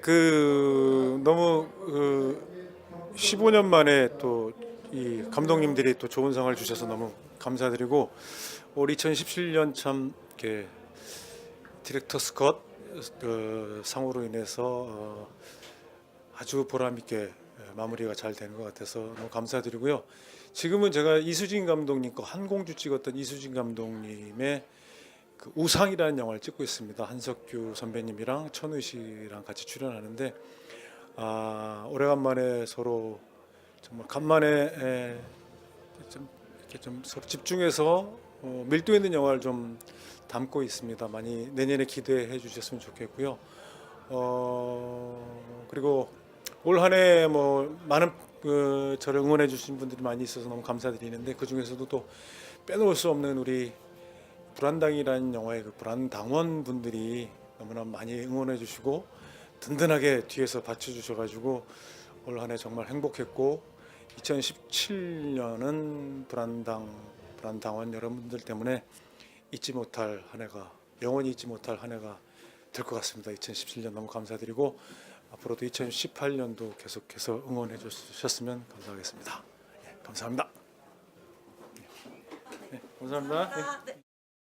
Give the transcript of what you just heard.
그 너무 그 15년 만에 또 이 감독님들이 또 좋은 상을 주셔서 너무 감사드리고 올 2017년 참 이렇게 디렉터 스컷 그 상으로 인해서 어, 아주 보람 있게 마무리가 잘된것 같아서 너무 감사드리고요. 지금은 제가 이수진 감독님 거 한공주 찍었던 이수진 감독님의 그 우상이라는 영화를 찍고 있습니다. 한석규 선배님이랑 천우 씨랑 같이 출연하는데 아, 오래간만에 서로 정말 간만에 에, 좀 이렇게 좀 서로 집중해서 어, 밀도 있는 영화를 좀 담고 있습니다. 많이 내년에 기대해 주셨으면 좋겠고요. 어, 그리고 올 한해 뭐 많은 그 저를 응원해 주신 분들이 많이 있어서 너무 감사드리는데 그 중에서도 또 빼놓을 수 없는 우리 불안당이라는 영화의 그 불안당원 분들이 너무나 많이 응원해 주시고 든든하게 뒤에서 받쳐 주셔 가지고 올 한해 정말 행복했고 2017년은 불안당 불안당원 여러분들 때문에 잊지 못할 한 해가 영원히 잊지 못할 한 해가 될 것 같습니다. 2017년 너무 감사드리고 앞으로도 2018년도 계속해서 응원해 주셨으면 감사하겠습니다. 예, 감사합니다. 네, 감사합니다. 예.